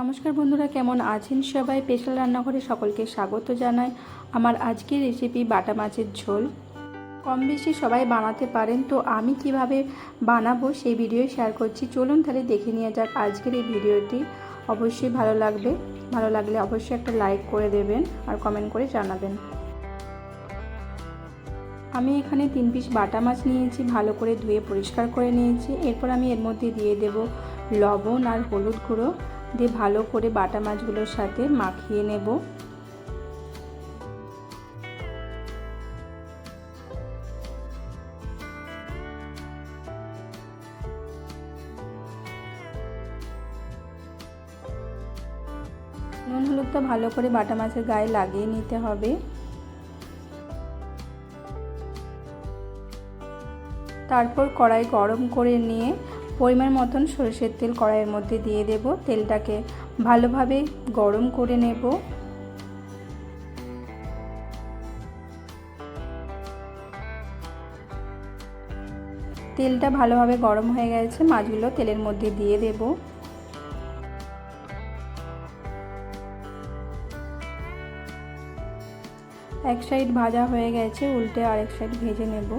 নমস্কার বন্ধুরা, কেমন আছেন সবাই? স্পেশাল রান্নাঘরে সকলকে স্বাগত জানাই। আমার আজকের রেসিপি বাটা মাছের ঝোল। কম বেশি সবাই বানাতে পারেন, তো আমি কীভাবে বানাবো সেই ভিডিও শেয়ার করছি। চলুন তাহলে দেখে নিয়ে যাক আজকের এই ভিডিওটি অবশ্যই ভালো লাগবে। ভালো লাগলে অবশ্যই একটা লাইক করে দেবেন আর কমেন্ট করে জানাবেন। আমি এখানে তিন পিস বাটা মাছ নিয়েছি, ভালো করে ধুয়ে পরিষ্কার করে নিয়েছি। এরপর আমি এর মধ্যে দিয়ে দেব লবণ আর হলুদ গুঁড়ো। দিয়ে ভালো করে বাটা মাছগুলোর সাথে মাখিয়ে নেব। নুন হলুদটা ভালো করে বাটা মাছের গায়ে লাগিয়ে নিতে হবে। তারপর কড়াই গরম করে নিয়ে পরিমাণ মতন সরষের তেল কড়াইয়ের মধ্যে দিয়ে দেব। তেলটাকে ভালোভাবে গরম করে নেব। তেলটা ভালোভাবে গরম হয়ে গেছে, মাছগুলো তেলের মধ্যে দিয়ে দেব। এক সাইড ভাজা হয়ে গেছে, উল্টে আরেক সাইড ভেজে নেব।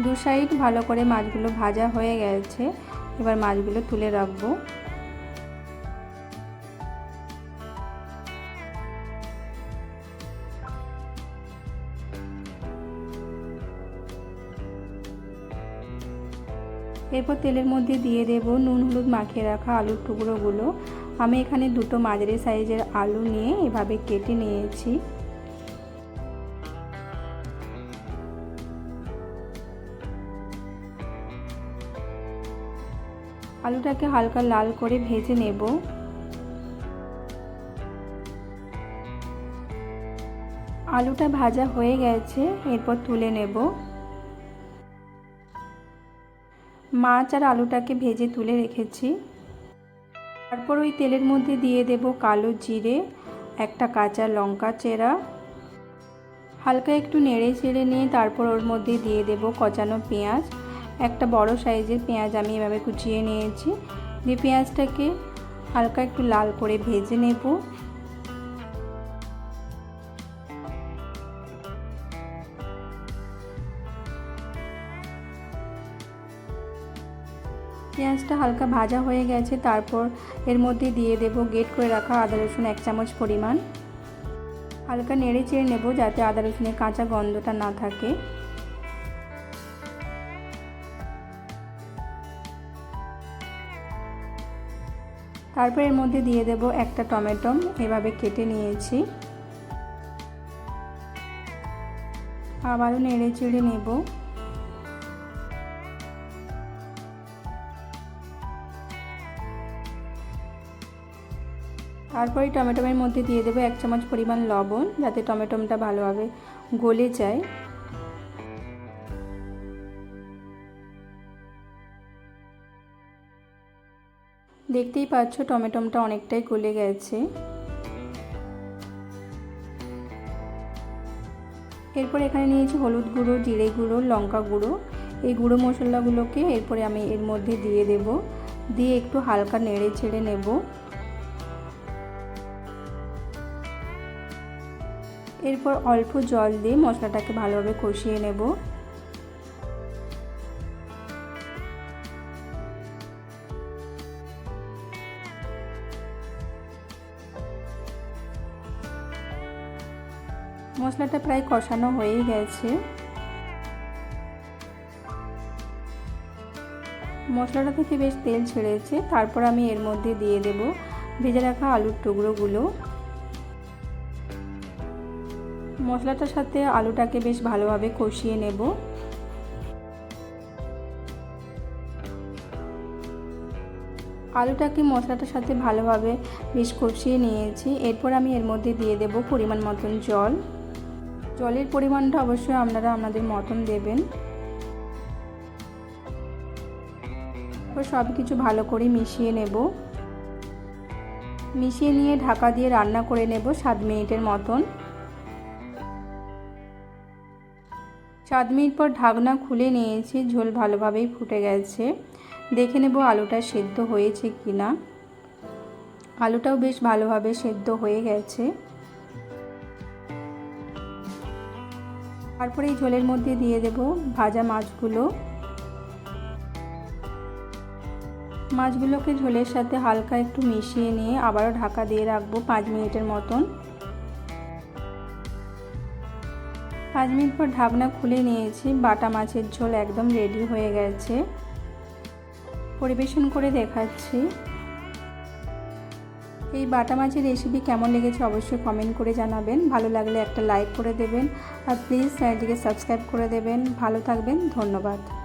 দু সাইড ভালো করে মাছগুলো ভাজা হয়ে গেছে। এবার মাছগুলো তুলে রাখব। এরপর তেলের মধ্যে দিয়ে দেব নুন, হলুদ মাখিয়ে রাখা আলুর টুকরোগুলো। আমি এখানে দুটো মাঝারি সাইজের আলু নিয়ে এভাবে কেটে নিয়েছি। আলুটাকে হালকা লাল করে ভেজে নেব। আলুটা ভাজা হয়ে গেছে, এরপর তুলে নেব। মাছ আর আলুটাকে ভেজে তুলে রেখেছি। তারপর ওই তেলের মধ্যে দিয়ে দেব কালো জিরে, একটা কাঁচা লঙ্কা চেরা। হালকা একটু নেড়ে চেড়ে নিয়ে তারপর ওর মধ্যে দিয়ে দেব কচানো পেঁয়াজ। একটা বড় সাইজের পেঁয়াজ আমি এভাবে কুচিয়ে নিয়েছি। দিয়ে পেঁয়াজটাকে হালকা একটু লাল করে ভেজে নেব। পেঁয়াজটা হালকা ভাজা হয়ে গেছে, তারপর এর মধ্যে দিয়ে দেব গেট করে রাখা আদা রসুন এক চামচ পরিমাণ। হালকা নেড়ে চেড়ে নেব যাতে আদা রসুনের কাঁচা গন্ধটা না থাকে। তারপর এর মধ্যে দিয়ে দেব একটা টমেটো, এভাবে কেটে নিয়েছি। আবারও নেড়ে চেড়ে নেব। তারপরে টমেটোমের মধ্যে দিয়ে দেবো এক চামচ পরিমাণ লবণ, যাতে টমেটোমটা ভালোভাবে গলে যায়। দেখতেই পাচ্ছ টমেটোমটা অনেকটাই গলে গেছে। এরপর এখানে নিয়েছি হলুদ গুঁড়ো, জিরে গুঁড়ো, লঙ্কা গুঁড়ো। এই গুঁড়ো মশলাগুলোকে এরপরে আমি এর মধ্যে দিয়ে দেব। দিয়ে একটু হালকা নেড়ে ছেড়ে নেব। এরপর অল্প জল দিয়ে মশলাটাকে ভালোভাবে কষিয়ে নেব। মশলাটা প্রায় কষানো হয়েই গেছে। মশলাটা থেকে বেশ তেল ছেড়েছে, তারপর আমি এর মধ্যে দিয়ে দেব ভেজে রাখা আলুর টুকরোগুলো। মশলাটার সাথে আলুটাকে বেশ ভালোভাবে কষিয়ে নেব। আলুটাকে মশলাটার সাথে ভালোভাবে বেশ কষিয়ে নিয়েছি। এরপর আমি এর মধ্যে দিয়ে দেব পরিমাণ মতন জল। জলের পরিমাণটা অবশ্যই আপনারা আপনাদের মতন দেবেন। সব কিছু ভালো করে মিশিয়ে নেব। মিশিয়ে নিয়ে ঢাকা দিয়ে রান্না করে নেব সাত মিনিটের মতন। সাত মিনিট পর ঢাকনা খুলে নিয়েছি, ঝোল ভালোভাবেই ফুটে গেছে। দেখে নেব আলুটা সেদ্ধ হয়েছে কি না আলুটাও বেশ ভালোভাবে সেদ্ধ হয়ে গেছে। তারপরে এই ঝোলের মধ্যে দিয়ে দেব ভাজা মাছগুলো। মাছগুলোকে ঝোলের সাথে হালকা একটু মিশিয়ে নিয়ে আবারও ঢাকা দিয়ে রাখব পাঁচ মিনিটের মতন। পাঁচ মিনিট পর ঢাকনা খুলে নিয়েছি, বাটা মাছের ঝোল একদম রেডি হয়ে গেছে। পরিবেশন করে দেখাচ্ছি। এই বাটা মাছের রেসিপি কেমন লেগেছে অবশ্যই কমেন্ট করে জানাবেন। ভালো লাগলে একটা লাইক করে দেবেন। আর প্লিজ চ্যানেলটিকে সাবস্ক্রাইব করে দেবেন। ভালো থাকবেন। ধন্যবাদ।